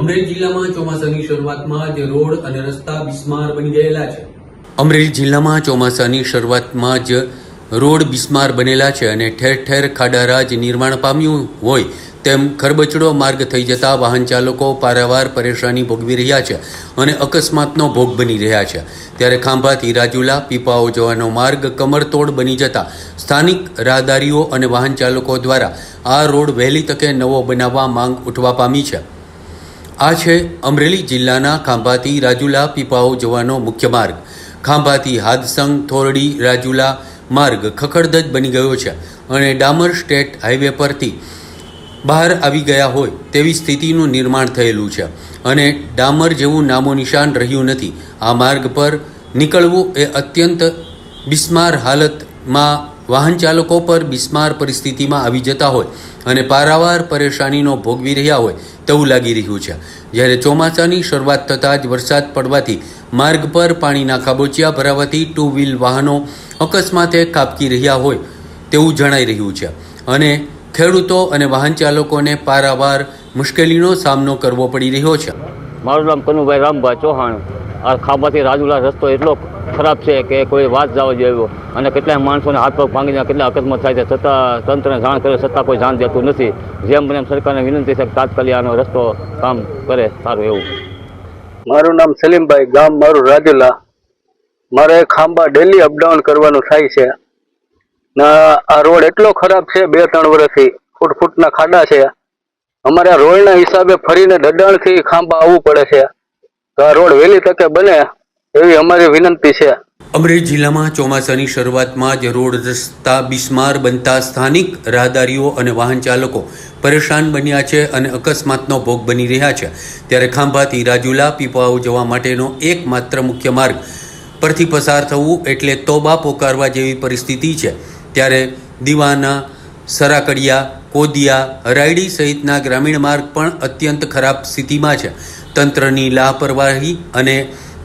અમરેલી જિલ્લામાં ચોમાસાની શરૂઆતમાં જ રોડ અને રસ્તા બિસ્માર બની ગયેલા છે. અમરેલી જિલ્લામાં ચોમાસાની શરૂઆતમાં જ રોડ બિસ્માર બનેલા છે અને ઠેર ઠેર ખાડારાજ નિર્માણ પામ્યું હોય તેમ ખરબચડો માર્ગ થઈ જતા વાહન ચાલકો પારાવાર પરેશાની ભોગવી રહ્યા છે અને અકસ્માતનો ભોગ બની રહ્યા છે. ત્યારે ખાંભાથી રાજુલા, પીપાઓ જવાનો માર્ગ કમરતોડ બની જતા સ્થાનિક રાહદારીઓ અને વાહન ચાલકો દ્વારા આ રોડ વહેલી તકે નવો બનાવવા માંગ ઉઠવા પામી છે. આ છે અમરેલી જિલ્લાના ખાંભાથી રાજુલા પીપાઓ જવાનો મુખ્ય માર્ગ. ખાંભાથી હાદસંગ થોરડી રાજુલા માર્ગ ખખડધજ બની ગયો છે અને ડામર સ્ટેટ હાઈવે પરથી બહાર આવી ગયા હોય તેવી સ્થિતિનું નિર્માણ થયેલું છે અને ડામર જેવું નામો નિશાન રહ્યું નથી. આ માર્ગ પર નીકળવું એ અત્યંત બિસ્માર હાલતમાં વાહન ચાલકો પર બિસ્માર પરિસ્થિતિમાં આવી જતા હોય. અને પારાવાર પરેશાનીનો ભોગવી રહ્યા હોય તેવું લાગી રહ્યું છે. જ્યારે ચોમાસાની શરૂઆત થતાં જ વરસાદ પડવાથી માર્ગ પર પાણીના ખાબોચિયા ભરાવાથી ટુ વ્હીલ વાહનો અકસ્માતે કાપકી રહ્યા હોય તેવું જણાઈ રહ્યું છે. અને ખેડૂતો અને વાહન ચાલકોને પારાવાર મુશ્કેલીનો સામનો કરવો પડી રહ્યો છે. મારું નામ કનુભાઈ રામભાઈ ચૌહાણ. આ ખાબાથી રાજુલા રસ્તો એટલો ખરાબ છે કે કોઈ વાત જવા જેવો. અને કેટલાય માણસોને હાથ પગ ભાંગીને કેટલા અકસ્માત થાય છે. છતાં તંત્રને જાણ કરે, છતાં કોઈ જાણ દેતું નથી. જેમ એમ સરકારને વિનંતી છે કે તાત્કાલિક આનો રસ્તો કામ કરે સારું એવું. મારું નામ સલીમભાઈ, ગામ મારું રાજુલા. મારે ખાંભા ડેલી અપડાઉન કરવાનું થાય છે. ના આ રોડ એટલો ખરાબ છે, બે ત્રણ વર્ષથી. ફૂટ ફૂટના ખાડા છે. અમારે રોડના હિસાબે ફરીને દડાણથી ખાંભા આવવું પડે છે. આ રોડ વહેલી તકે બને એવી અમારી વિનંતી છે. અમરેલી જિલ્લામાં ચોમાસાની શરૂઆતમાં જ રોડ રસ્તા બિસ્માર બનતા સ્થાનિક રાહદારીઓ અને વાહન ચાલકો પરેશાન બન્યા છે અને અકસ્માતનો ભોગ બની રહ્યા છે. ત્યારે ખાંભાથી રાજુલા પીપાઓ જવા માટેનો એકમાત્ર મુખ્ય માર્ગ પરથી પસાર થવું એટલે તોબા પોકારવા જેવી પરિસ્થિતિ છે. ત્યારે દીવાના સરાકડિયા, કોદિયા, હરાયડી સહિતના ગ્રામીણ માર્ગ પણ અત્યંત ખરાબ સ્થિતિમાં છે. તંત્રની લાપરવાહી અને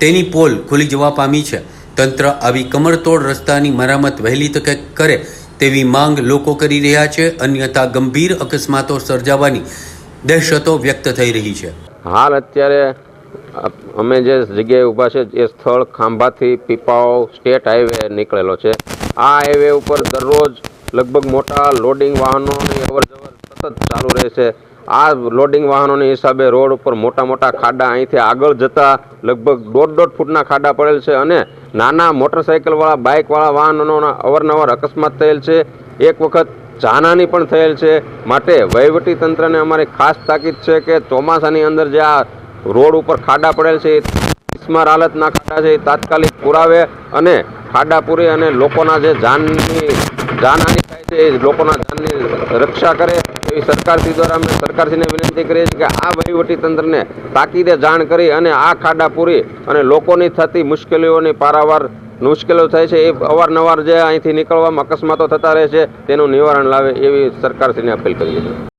તેની પોલ ખુલી જવા પામી છે. તંત્ર આવી કમરતોડ રસ્તાની મરામત વહેલી તકે કરે તેવી માંગ લોકો કરી રહ્યા છે. અન્યથા ગંભીર અકસ્માતો સર્જાવાની દહેશતો વ્યક્ત થઈ રહી છે. હાલ અત્યારે અમે જે જગ્યાએ ઊભા છે એ સ્થળ ખાંભાથી પીપાઓ સ્ટેટ હાઈવે નીકળેલો છે. આ હાઈવે ઉપર દરરોજ લગભગ મોટા લોડિંગ વાહનોની અવર જવર સતત ચાલુ રહે છે આ લોડિંગ વાહનોની હિસાબે રોડ ઉપર મોટા મોટા ખાડા અહીંથી આગળ જતા લગભગ દોઢ દોઢ ફૂટના ખાડા પડેલ છે અને નાના મોટરસાઇકલવાળા બાઇકવાળા વાહનોના અવારનવાર અકસ્માત થયેલ છે. એક વખત જાનહાની પણ થયેલ છે. માટે વહીવટી તંત્રને અમારી ખાસ તાકીદ છે કે ચોમાસાની અંદર જે આ રોડ ઉપર ખાડા પડેલ છે, એ હાલતના ખાડા છે, એ તાત્કાલિક પુરાવે અને ખાડા પૂરી અને લોકોના જે જાનની, જાનહાની થાય છે, એ લોકોના જાનની રક્ષા કરે. એવી સરકારશ્રી દ્વારા અમે સરકારશ્રીને વિનંતી કરીએ છીએ કે આ વહીવટી તંત્રને તાકીદે જાણ કરી અને આ ખાડા પૂરી અને લોકોની થતી મુશ્કેલીઓની પારાવાર મુશ્કેલીઓ થાય છે એ અવારનવાર જે અહીંથી નીકળવામાં અકસ્માતો થતા રહે છે તેનું નિવારણ લાવે એવી સરકારશ્રીને અપીલ કરીએ છીએ.